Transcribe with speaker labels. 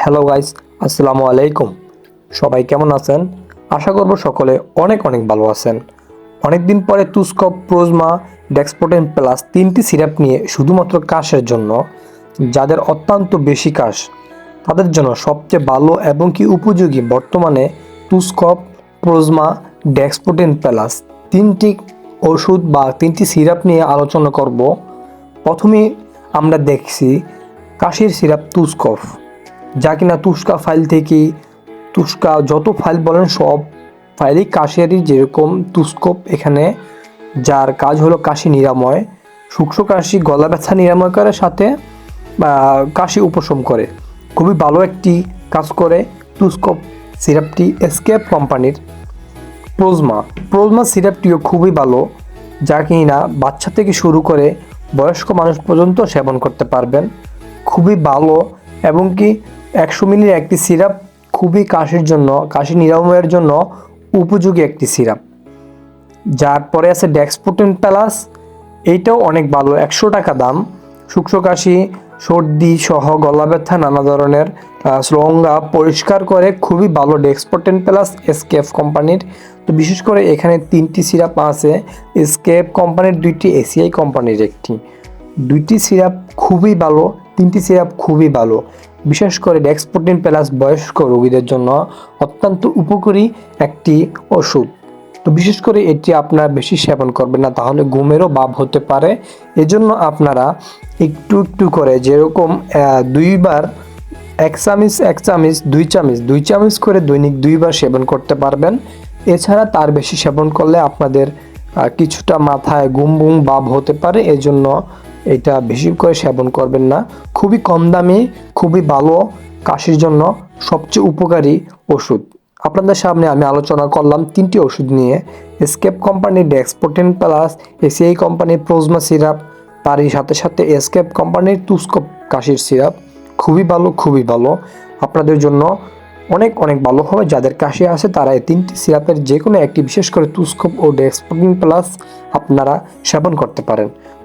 Speaker 1: Hello guys আসসালামু আলাইকুম। সবাই কেমন আছেন? আশা করব সকলে অনেক অনেক ভালো আছেন। অনেক দিন পরে তুস্কপ প্রোজমা ডেক্সপোটেন প্লাস তিনটি সিরাপ নিয়ে শুধুমাত্র কাশের জন্য, যাদের অত্যন্ত বেশি কাশ, তাদের জন্য সবচেয়ে ভালো এবং কি উপযোগী বর্তমানে তুস্কপ প্রোজমা ডেক্সপোটেন প্লাস তিনটি ওষুধ বা তিনটি সিরাপ নিয়ে আলোচনা করব। প্রথমে আমরা দেখছি কাশির সিরাপ তুস্কফ যা কিনা তুস্কা ফাইল থেকে তুস্কা যত ফাইল বলেন সব ফাইলই কাশিয়ারি যেরকম তুস্কোপ এখানে, যার কাজ হলো কাশি নিরাময়। সূক্ষ্ম কাশি গলা ব্যথা নিরাময় করার সাথে কাশি উপশম করে। খুবই ভালো একটি কাজ করে তুস্কপ সিরাপটি এসকেপ কোম্পানির। প্রোজমা প্রোজমা সিরাপটিও খুবই ভালো, যা কিনা বাচ্চা থেকে শুরু করে বয়স্ক মানুষ পর্যন্ত সেবন করতে পারবেন। খুবই ভালো, এবং কি একশো মিলির একটি সিরাপ খুবই কাশির জন্য কাশি নিরাময়ের জন্য উপযোগী একটি সিরাপ। যার পরে আছে ডেক্সপোটেন প্লাস এইটাও অনেক ভালো একশো টাকা দাম। শুষ্ক কাশি সর্দি সহ গলা ব্যথা নানা ধরনের আহ, পরিষ্কার করে খুবই ভালো ডেক্সপোটেন প্লাস এসকেফ কোম্পানির। তো বিশেষ করে এখানে তিনটি সিরাপ আছে এসকেফ কোম্পানির দুইটি এসিআই কোম্পানির একটি। দুইটি সিরাপ খুবই ভালো তিনটি সিরাপ খুবই ভালো। বিশেষ করে ডেক্সপোটিন প্লাস বয়স্ক রোগীদের জন্য অত্যন্ত উপকারী একটি ওষুধ। তো বিশেষ করে এটি আপনারা বেশি সেবন করবেন না, তাহলে ঘুমেরও ভাব হতে পারে। এজন্য আপনারা একটু একটু করে যেরকম দুইবার এক চামিচ এক চামিচ দুই চামিচ দুই চামিচ করে দৈনিক দুইবার সেবন করতে পারবেন। এছাড়া তার বেশি সেবন করলে আপনাদের কিছুটা মাথায় গুম বুম ভাব হতে পারে। এজন্য এটা বেশি করে সেবন করবেন না। খুবই কম দামি, খুবই ভালো কাশির জন্য সবচেয়ে উপকারী ওষুধ। আপনাদের সামনে আমি আলোচনা করলাম তিনটি ওষুধ নিয়ে। এসকেপ কোম্পানির ডেক্সপোটেন প্লাস এসিআই কোম্পানির প্রোজমা সিরাপ তারই সাথে সাথে এসকেপ কোম্পানির তুস্কপ কাশির সিরাপ খুবই ভালো খুবই ভালো। আপনাদের জন্য অনেক অনেক ভালো হবে। যাদের কাশি আছে, তারা এই তিনটি সিরাপের যে কোনো একটি, বিশেষ করে তুস্কপ ও ডেক্সপোটিন প্লাস আপনারা সেবন করতে পারেন।